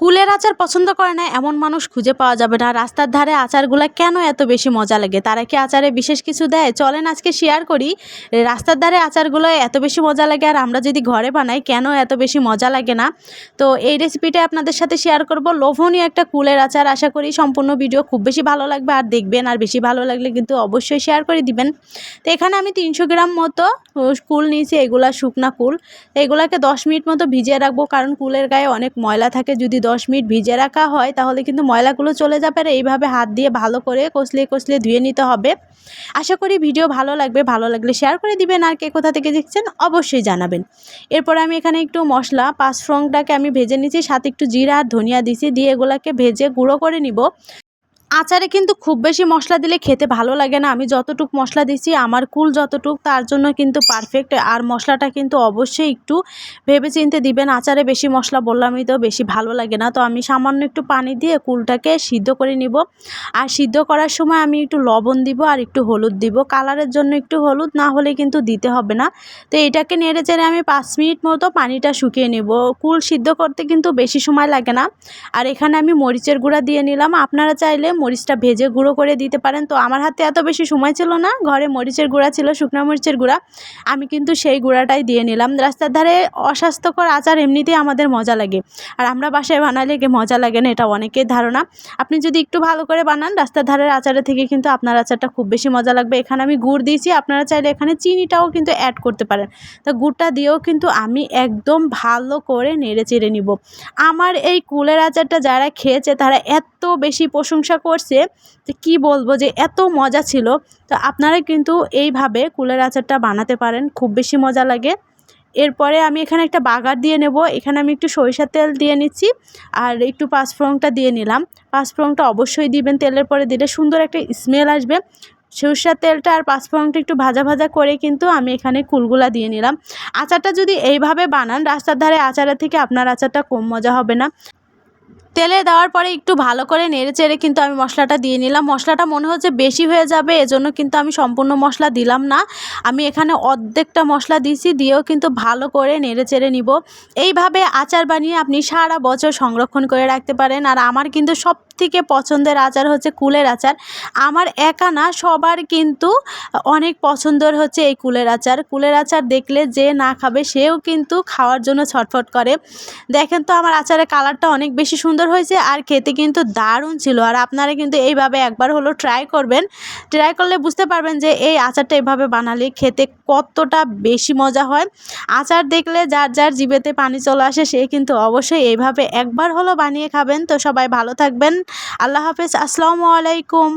কুলের আচার পছন্দ করে না, এমন মানুষ খুঁজে পাওয়া যাবে না। রাস্তার ধারে আচারগুলো কেন এত বেশি মজা লাগে? তারা কি আচারে বিশেষ কিছু দেয়? চলেন আজকে শেয়ার করি, রাস্তার ধারে আচারগুলো এত বেশি মজা লাগে আর আমরা যদি ঘরে বানাই, কেন এত বেশি মজা লাগে না? তো এই রেসিপিটা আপনাদের সাথে শেয়ার করব। লোভনীয় একটা কুলের আচার, আশা করি সম্পূর্ণ ভিডিও খুব বেশি ভালো লাগবে আর দেখবেন, আর বেশি ভালো লাগলে কিন্তু অবশ্যই শেয়ার করে দিবেন। তো এখানে আমি তিনশো গ্রাম মতো কুল নিয়েছি, এগুলা শুকনা কুল। এগুলাকে দশ মিনিট মতো ভিজিয়ে রাখব, কারণ কুলের গায়ে অনেক ময়লা থাকে, যদি দশ মিনিট ভিজে রাখা হয়, তাহলে কিন্তু ময়লাগুলো চলে যাবে আর এইভাবে হাত দিয়ে ভালো করে কষলে কষলে ধুয়ে নিতে হবে। আশা করি ভিডিও ভালো লাগবে, ভালো লাগলে শেয়ার করে দিবেন আর কে কোথা থেকে দেখছেন অবশ্যই জানাবেন। এরপর আমি এখানে একটু মশলা, পাঁচফোড়নটাকে আমি ভেজে নিয়েছি সাথে একটু জিরা আর ধনিয়া দিছি দিয়ে এগুলাকে ভেজে গুঁড়ো করে নিব। আচারে কিন্তু খুব বেশি মশলা দিলে খেতে ভালো লাগে না। আমি যতটুক মশলা দিছি, আমার কুল যতটুক, তার জন্য কিন্তু পারফেক্ট আর মশলাটা কিন্তু অবশ্যই একটু ভেবে চিনতে দিবেন। আচারে বেশি মশলা বললামই তো বেশি ভালো লাগে না। তো আমি সামান্য একটু পানি দিয়ে কুলটাকে সিদ্ধ করে নিব। আর সিদ্ধ করার সময় আমি একটু লবণ দিব আর একটু হলুদ দিব। কালারের জন্য একটু হলুদ, না হলে কিন্তু দিতে হবে না। তো এটাকে নেড়ে চেড়ে আমি পাঁচ মিনিট মতো পানিটা শুকিয়ে নেব। কুল সিদ্ধ করতে কিন্তু বেশি সময় লাগে না। আর এখানে আমি মরিচের গুঁড়া দিয়ে নিলাম। আপনারা চাইলে মরিচটা ভেজে গুঁড়ো করে দিতে পারেন। তো আমার হাতে এত বেশি সময় ছিল না, ঘরে মরিচের গুঁড়া ছিল, শুকনো মরিচের গুঁড়া। আমি কিন্তু সেই গুঁড়াটাই দিয়ে নিলাম। রাস্তার ধারে অস্বাস্থ্যকর আচার এমনিতেই আমাদের মজা লাগে। আর আমরা বাসায় বানালে মজা লাগে না, এটা অনেকের ধারণা। আপনি যদি একটু ভালো করে বানান, রাস্তার ধারের আচারের থেকে কিন্তু আপনার আচারটা খুব বেশি মজা লাগবে। এখানে আমি গুড় দিয়েছি, আপনারা চাইলে এখানে চিনিটাও কিন্তু অ্যাড করতে পারেন। তা গুড়টা দিয়েও কিন্তু আমি একদম ভালো করে নেড়ে চেড়ে নিব। আমার এই কুলের আচারটা যারা খেয়েছে, তারা এত বেশি প্রশংসা করছে যে কি বলব যে এত মজা ছিল। তো আপনারা কিন্তু এইভাবে কুলের আচারটা বানাতে পারেন, খুব বেশি মজা লাগে। এরপরে আমি এখানে একটা বাগার দিয়ে নেব। এখানে আমি একটু সরিষার তেল দিয়ে নিচ্ছি আর একটু পাঁচফোড়নটা দিয়ে নিলাম। পাঁচফোড়নটা অবশ্যই দিবেন, তেলের পরে দিলে সুন্দর একটা স্মেল আসবে। সরষের তেলটা আর পাঁচফোড়নটা একটু ভাজা ভাজা করে কিন্তু আমি এখানে কুলগুলা দিয়ে নিলাম। আচারটা যদি এইভাবে বানান, রাস্তার ধারে আচারের থেকে আপনার আচারটা কম মজা হবে না। তেলে দেওয়ার পরে একটু ভালো করে নেড়ে চেড়ে কিন্তু আমি মশলাটা দিয়ে নিলাম। মশলাটা মনে হচ্ছে বেশি হয়ে যাবে, এজন্য কিন্তু আমি সম্পূর্ণ মশলা দিলাম না। আমি এখানে অর্ধেকটা মশলা দিয়েছি, দিয়েও কিন্তু ভালো করে নেড়ে চেড়ে নিব। এইভাবে আচার বানিয়ে আপনি সারা বছর সংরক্ষণ করে রাখতে পারেন। আর আমার কিন্তু সব থেকে পছন্দের আচার হচ্ছে কুলের আচার। আমার একা না, সবার কিন্তু অনেক পছন্দের হচ্ছে এই কুলের আচার। কুলের আচার দেখলে যে না খাবে, সেও কিন্তু খাওয়ার জন্য ছটফট করে। দেখেন তো আমার আচারের কালারটা অনেক বেশি সুন্দর হয়েছে আর খেতে কিন্তু দারুণ ছিল। আর আপনারা কিন্তু এইভাবে একবার হলো ট্রাই করবেন। ট্রাই করলে বুঝতে পারবেন যে এই আচারটা এভাবে বানালে খেতে কতটা বেশি মজা হয়। আচার দেখলে যার যার জিভেতে পানি চলে আসে, সে কিন্তু অবশ্যই এইভাবে একবার হলো বানিয়ে খাবেন। তো সবাই ভালো থাকবেন। আল্লাহ হাফেজ। আসসালামু আলাইকুম।